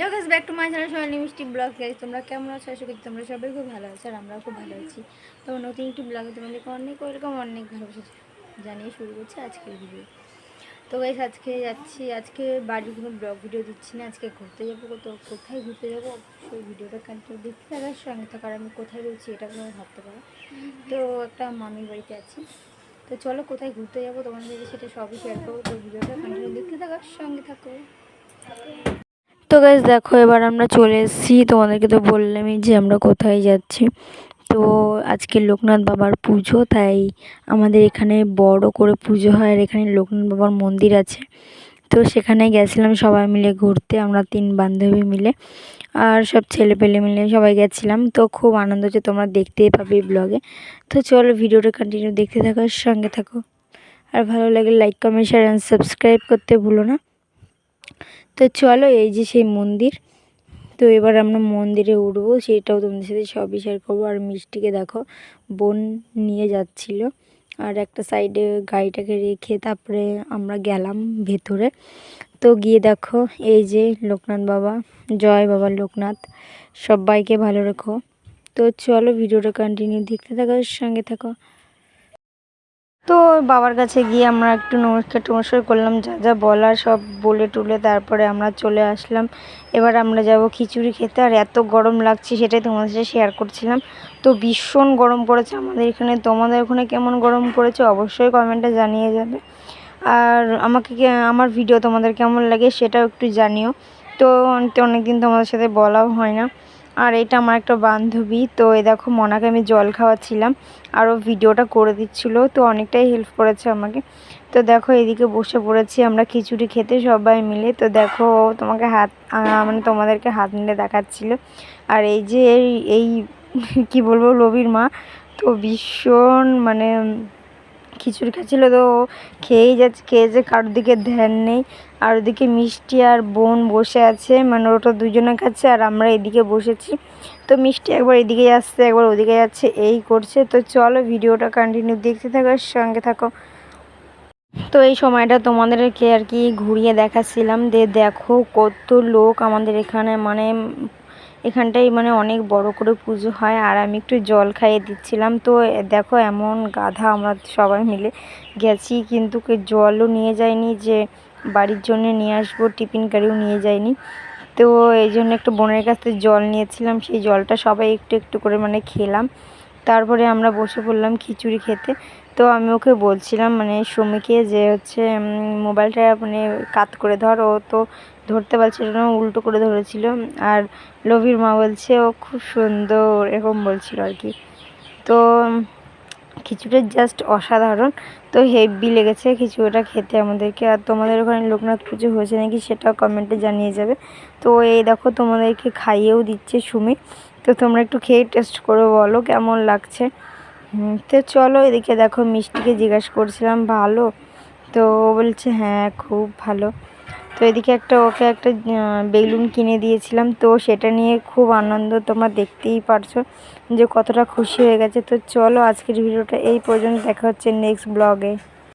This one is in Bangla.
Hello guys back to my channel Sonali Mishti blog. Guys তোমরা কেমন আছো? আশা করি তোমরা সবাই খুব ভালো আছো আর আমরাও খুব ভালো আছি। তো নতুন একটি ব্লগে তোমাদেরকে অনেক ওয়েলকাম অনেক ভালোবাসা জানিয়ে শুরু করছি আজকের ভিডিও তো গাইজ আজকে যাচ্ছি, আজকে বাড়ির কোনো ব্লগ ভিডিও দিচ্ছি না। আজকে ঘুরতে যাব তো কোথায় ঘুরতে যাব? সেই ভিডিওটা কন্টিনিউ দেখতে থাকার সঙ্গে থাকার আমি কোথায় রয়েছি এটা তোমরা ভাবতে পারো তো একটা মামির বাড়িতে আছি। তো চলো কোথায় ঘুরতে যাব তোমাদের সেটা সবই শেয়ার করব। তো ভিডিওটা কন্টিনিউ দেখতে থাকার সঙ্গে থাকো। তো গাছ দেখো, এবার আমরা চলে এসেছি। তোমাদেরকে তো বললামই যে আমরা কোথায় যাচ্ছি। তো আজকে লোকনাথ বাবার পুজো, তাই আমাদের এখানে বড় করে পুজো হয় আর এখানে লোকনাথ বাবার মন্দির আছে। তো সেখানে গেছিলাম সবাই মিলে ঘুরতে, আমরা তিন বান্ধবী মিলে। আর সব ছেলে পেলে মিলে সবাই গেছিলাম। তো খুব আনন্দ হচ্ছে, তোমরা দেখতেই পাবে ব্লগে তো চলো ভিডিওটা কন্টিনিউ দেখতে থাকো সঙ্গে থাকো। আর ভালো লাগে like comment share and subscribe করতে ভুলো না। তো চলো এই যে সেই মন্দির। তো এবার আমরা মন্দিরে উঠবো, সেটাও তোমাদের সাথে সবই শেয়ার করব। আর মিষ্টিকে দেখো, বোন নিয়ে যাচ্ছিল। আর একটা সাইডে গাড়িটাকে রেখে তারপরে আমরা গেলাম ভেতরে। তো গিয়ে দেখো, এই যে লোকনাথ বাবা, জয় বাবা লোকনাথ, সবাইকে ভালো রেখো। তো চলো ভিডিওটা কন্টিনিউ দেখতে থাকো, সঙ্গে থাকো। তো বাবার কাছে গিয়ে আমরা একটু নমস্কার টমস্কার করলাম, যা যা বলার সব বলে টুলে তারপরে আমরা চলে আসলাম। এবার আমরা যাব খিচুড়ি খেতে, আর এত গরম লাগছে সেটাই তোমাদের সাথে শেয়ার করছিলাম। তো ভীষণ গরম পড়েছে আমাদের এখানে, তোমাদের ওখানে কেমন গরম পড়েছে অবশ্যই কমেন্টে জানিয়ে যাবে। আর আমাকে আমার ভিডিও তোমাদের কেমন লাগে সেটাও একটু জানিও। তো অনেকদিন তোমাদের সাথে বলাও হয় না। আর এটা আমার একটা বান্ধবী, তো এ দেখো মনাকে আমি জল খাওয়াচ্ছিলাম আরও ভিডিওটা করে দিচ্ছিল, তো অনেকটাই হেল্প করেছে আমাকে। তো দেখো এদিকে বসে পড়েছি আমরা খিচুড়ি খেতে সবাই মিলে, তো দেখো তোমাকে হাত মানে তোমাদেরকে হাত মিলে দেখাচ্ছিল। আর এই যে এই কি বলব রবির মা, তো ভীষণ মানে খিচুড়ি খাচ্ছিলো তো খেয়েই যাচ্ছে খেয়েছে কারোর দিকে ধ্যান নেই। আর ওদিকে মিষ্টি আর বোন বসে আছে মানে ওটা দুজনে খাচ্ছে আর আমরা এদিকে বসেছি। তো মিষ্টি একবার এদিকে যাচ্ছে একবার ওদিকে যাচ্ছে, এই করছে। তো চলো ভিডিওটা কন্টিনিউ দেখতে থাকো সঙ্গে থাকো। তো এই সময়টা তোমাদেরকে আর কি ঘুরিয়ে দেখাচ্ছিলাম যে দেখো কত লোক আমাদের এখানে মানে এখানটায় মানে অনেক বড় করে পুজো হয়, আর আমি একটু জল খাইয়ে দিচ্ছিলাম। তো দেখো এমন গাধা আমরা সবাই মিলে গেছি, কিন্তু জলও নিয়ে যায়নি যে বাড়ির জন্য নিয়ে আসব, টিফিন কারিও নিয়ে যায়নি তো এই জন্য একটু বোনের কাছ থেকে জল নিয়েছিলাম, সেই জলটা সবাই একটু একটু করে মানে খেলাম। তারপরে আমরা বসে পড়লাম খিচুড়ি খেতে। তো আমি ওকে বলছিলাম মানে সুমিকে যে হচ্ছে মোবাইলটা মানে কাত করে ধর, ও তো ধরতে পারছিল না উল্টো করে ধরেছিল। আর লভির মা বলছে, ও খুব সুন্দর, এরকম বলছিল আর কি। তো খিচুড়িটা জাস্ট অসাধারণ। তো হেভি লেগেছে খিচুড়িটা খেতে আমাদেরকে। আর তোমাদের ওখানে লোকনাথ পুজো হয়েছে নাকি সেটাও কমেন্টে জানিয়ে যাবে। তো এই দেখো তোমাদেরকে খাইয়েও দিচ্ছে সুমি। তো তোমরা একটু খেয়ে টেস্ট করে, বলো কেমন লাগছে। তো চলো এদিকে দেখো মিষ্টিকে জিজ্ঞাসা করছিলাম, ভালো? তো ও বলছে হ্যাঁ খুব ভালো। তো এদিকে একটা ওকে একটা বেলুন কিনে দিয়েছিলাম, তো সেটা নিয়ে খুব আনন্দ তোমরা দেখতেই পারছ যে কতটা খুশি হয়ে গেছে। তো চলো আজকের ভিডিওটা এই পর্যন্ত, দেখা হচ্ছে নেক্সট ব্লগে